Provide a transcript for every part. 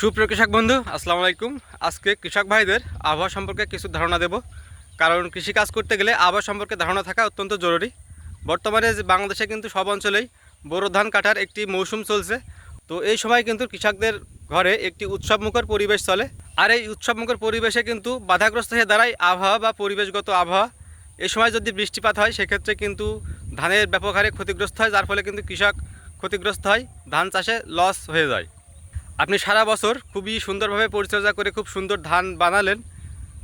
সুপ্রিয় কৃষক বন্ধু, আসসালামু আলাইকুম। আজকে কৃষক ভাইদের আবহাওয়া সম্পর্কে কিছু ধারণা দেব। কারণ কৃষিকাজ করতে গেলে আবহাওয়া সম্পর্কে ধারণা থাকা অত্যন্ত জরুরি। বর্তমানে বাংলাদেশে কিন্তু সব অঞ্চলেই বোরো ধান কাটার একটি মৌসুম চলছে। তো এই সময় কিন্তু কৃষকদের ঘরে একটি উৎসবমুখর পরিবেশ চলে। আর এই উৎসবমুখর পরিবেশে কিন্তু বাধাগ্রস্ত হয়ে দাঁড়ায় আবহাওয়া বা পরিবেশগত আবহাওয়া। এই সময় যদি বৃষ্টিপাত হয়, সেক্ষেত্রে কিন্তু ধানের ব্যাপক হারে ক্ষতিগ্রস্ত হয়, যার ফলে কিন্তু কৃষক ক্ষতিগ্রস্ত হয়, ধান চাষে লস হয়ে যায়। আপনি সারা বছর খুবই সুন্দরভাবে পরিচর্যা করে খুব সুন্দর ধান বানালেন,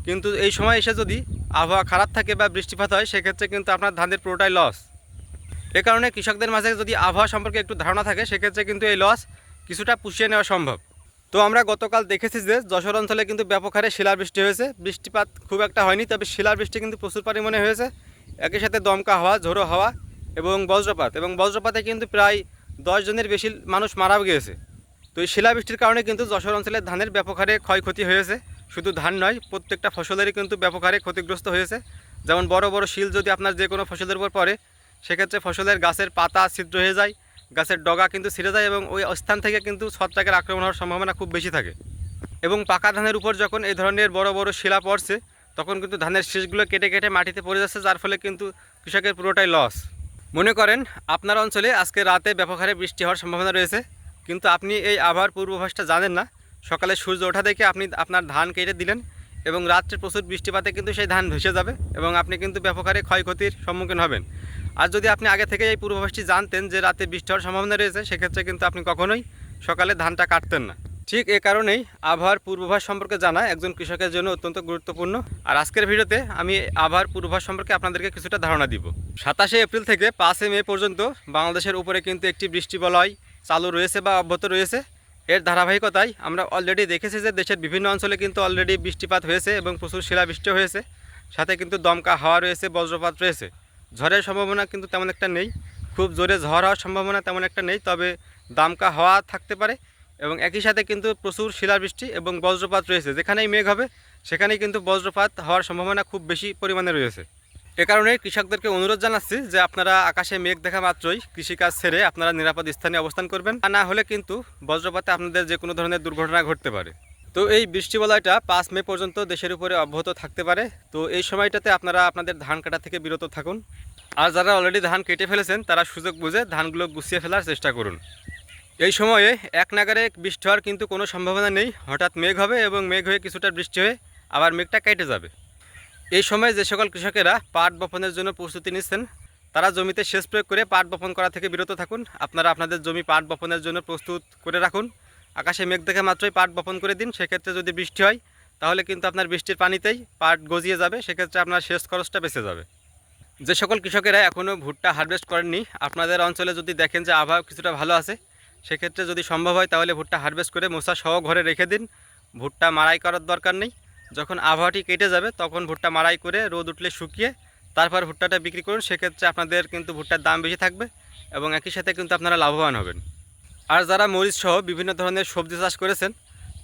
কিন্তু এই সময় এসে যদি আবহাওয়া খারাপ থাকে বা বৃষ্টিপাত হয়, সেক্ষেত্রে কিন্তু আপনার ধানের পুরোটাই লস এ কারণে কৃষকদের মাঝে যদি আবহাওয়া সম্পর্কে একটু ধারণা থাকে, সেক্ষেত্রে কিন্তু এই লস কিছুটা পুষিয়ে নেওয়া সম্ভব। তো আমরা গতকাল দেখেছি যে যশোর অঞ্চলে কিন্তু ব্যাপক হারে শিলাবৃষ্টি হয়েছে। বৃষ্টিপাত খুব একটা হয়নি, তবে শিলাবৃষ্টি কিন্তু প্রচুর পরিমাণে হয়েছে। একই সাথে দমকা হাওয়া, ঝোড়ো হাওয়া এবং বজ্রপাত, এবং বজ্রপাতে কিন্তু প্রায় দশ জনের বেশি মানুষ মারাও গিয়েছে। তো এই শিলাবৃষ্টির কারণে কিন্তু যশোর অঞ্চলের ধানের ব্যাপক হারে ক্ষয়ক্ষতি হয়েছে। শুধু ধান নয়, প্রত্যেকটা ফসলেরই কিন্তু ব্যাপক হারে ক্ষতিগ্রস্ত হয়েছে। যেমন বড় বড় শিল যদি আপনার যে কোনো ফসলের উপর পড়ে, সেক্ষেত্রে ফসলের গাছের পাতা ছিদ্র হয়ে যায়, গাছের ডগা কিন্তু ছিঁড়ে যায় এবং ওই স্থান থেকে কিন্তু ছত্রাকের আক্রমণ হওয়ার সম্ভাবনা খুব বেশি থাকে। এবং পাকা ধানের উপর যখন এই ধরনের বড় বড় শিলা পড়ছে, তখন কিন্তু ধানের শীষগুলো কেটে কেটে মাটিতে পড়ে যাচ্ছে, যার ফলে কিন্তু কৃষকের পুরোটাই লস। মনে করেন, আপনার অঞ্চলে আজকে রাতে ব্যাপক হারে বৃষ্টি হওয়ার সম্ভাবনা রয়েছে। কিন্তু আপনি এই আবহাওয়ার পূর্বাভাসটা জানেন না। সকালে সূর্য ওঠা দেখে আপনি আপনার ধান কেটে দিলেন এবং রাত্রে প্রচুর বৃষ্টিপাতে কিন্তু সেই ধান ভেসে যাবে এবং আপনি কিন্তু ব্যাপক হারে ক্ষয়ক্ষতির সম্মুখীন হবেন। আর যদি আপনি আগে থেকে এই পূর্বাভাসটি জানতেন যে রাতে বৃষ্টি হওয়ার সম্ভাবনা রয়েছে, সেক্ষেত্রে কিন্তু আপনি কখনোই সকালে ধানটা কাটতেন না। ঠিক এ কারণেই আবহাওয়ার পূর্বাভাস সম্পর্কে জানা একজন কৃষকের জন্য অত্যন্ত গুরুত্বপূর্ণ। আর আজকের ভিডিওতে আমি আবহাওয়ার পূর্বাভাস সম্পর্কে আপনাদেরকে কিছুটা ধারণা দিব। সাতাশে এপ্রিল থেকে পাঁচই মে পর্যন্ত বাংলাদেশের উপরে কিন্তু একটি বৃষ্টি বলয় চালু রয়েছে বা অব্যাহত রয়েছে। এর ধারাবাহিকতায় আমরা অলরেডি দেখেছি যে দেশের বিভিন্ন অঞ্চলে কিন্তু অলরেডি বৃষ্টিপাত হয়েছে এবং প্রচুর শিলাবৃষ্টি হয়েছে। সাথে কিন্তু দমকা হাওয়া রয়েছে, বজ্রপাত রয়েছে। ঝড়ের সম্ভাবনা কিন্তু তেমন একটা নেই। খুব জোরে ঝড় হওয়ার সম্ভাবনা তেমন একটা নেই, তবে দামকা হাওয়া থাকতে পারে এবং একই সাথে কিন্তু প্রচুর শিলাবৃষ্টি এবং বজ্রপাত রয়েছে। যেখানেই মেঘ হবে, সেখানেই কিন্তু বজ্রপাত হওয়ার সম্ভাবনা খুব বেশি পরিমাণে রয়েছে। এ কারণে কৃষকদেরকে অনুরোধ জানাচ্ছি যে আপনারা আকাশে মেঘ দেখা মাত্রই কৃষিকাজ ছেড়ে আপনারা নিরাপদ স্থানে অবস্থান করবেন। আর না হলে কিন্তু বজ্রপাতে আপনাদের যে কোনো ধরনের দুর্ঘটনা ঘটতে পারে। তো এই বৃষ্টি বলয়টা পাঁচ মে পর্যন্ত দেশের উপরে অব্যাহত থাকতে পারে। তো এই সময়টাতে আপনারা আপনাদের ধান কাটা থেকে বিরত থাকুন। আর যারা অলরেডি ধান কেটে ফেলেছেন, তারা সুযোগ বুঝে ধানগুলো গুছিয়ে ফেলার চেষ্টা করুন। এই সময়ে এক নাগারে বৃষ্টি হওয়ার কিন্তু কোনো সম্ভাবনা নেই। হঠাৎ মেঘ হবে এবং মেঘ হয়ে কিছুটা বৃষ্টি হয়ে আবার মেঘটা কেটে যাবে। এই সময় যে সকল কৃষকেরা পাট বপনের জন্য প্রস্তুতি নিচ্ছেন, তারা জমিতে সেচ প্রয়োগ করে পাট বপন করা থেকে বিরত থাকুন। আপনারা আপনাদের জমি পাট বপনের জন্য প্রস্তুত করে রাখুন। আকাশে মেঘ দেখে মাত্রই পাট বপন করে দিন। সেক্ষেত্রে যদি বৃষ্টি হয়, তাহলে কিন্তু আপনার বৃষ্টির পানিতেই পাট গজিয়ে যাবে। সেক্ষেত্রে আপনার সেচ খরচটা বেঁচে যাবে। যে সকল কৃষকেরা এখনও ভুট্টা হারভেস্ট করেননি, আপনাদের অঞ্চলে যদি দেখেন যে আবহাওয়া কিছুটা ভালো আছে, সেক্ষেত্রে যদি সম্ভব হয়, তাহলে ভুট্টা হারভেস্ট করে মশা সহ ঘরে রেখে দিন। ভুট্টা মারাই করার দরকার নেই। যখন আবহাওয়াটি কেটে যাবে, তখন ভুট্টা মারাই করে রোদ উঠলে শুকিয়ে তারপর ভুট্টাটা বিক্রি করুন। সেক্ষেত্রে আপনাদের কিন্তু ভুট্টার দাম বেশি থাকবে এবং একই সাথে কিন্তু আপনারা লাভবান হবেন। আর যারা মরিচ সহ বিভিন্ন ধরনের সবজি চাষ করেছেন,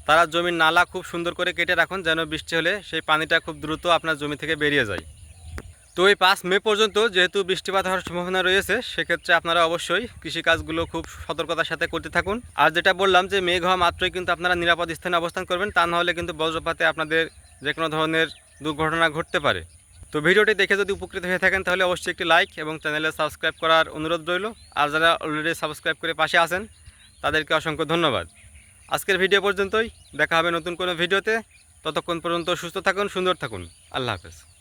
তারা জমির নালা খুব সুন্দর করে কেটে রাখুন, যেন বৃষ্টি হলে সেই পানিটা খুব দ্রুত আপনার জমি থেকে বেরিয়ে যায়। তো এই পাঁচ মে পর্যন্ত যেহেতু বৃষ্টিপাত হওয়ার সম্ভাবনা রয়েছে, সেক্ষেত্রে আপনারা অবশ্যই কৃষিকাজগুলো খুব সতর্কতার সাথে করতে থাকুন। আর যেটা বললাম যে মেঘ হওয়া মাত্রই কিন্তু আপনারা নিরাপদ স্থানে অবস্থান করবেন, তা নাহলে কিন্তু বজ্রপাতে আপনাদের যে কোনো ধরনের দুর্ঘটনা ঘটতে পারে। তো ভিডিওটি দেখে যদি উপকৃত হয়ে থাকেন, তাহলে অবশ্যই একটি লাইক এবং চ্যানেলে সাবস্ক্রাইব করার অনুরোধ রইল। আর যারা অলরেডি সাবস্ক্রাইব করে পাশে আছেন, তাদেরকে অসংখ্য ধন্যবাদ। আজকের ভিডিও পর্যন্তই। দেখা হবে নতুন কোনো ভিডিওতে। ততক্ষণ পর্যন্ত সুস্থ থাকুন, সুন্দর থাকুন। আল্লাহ হাফেজ।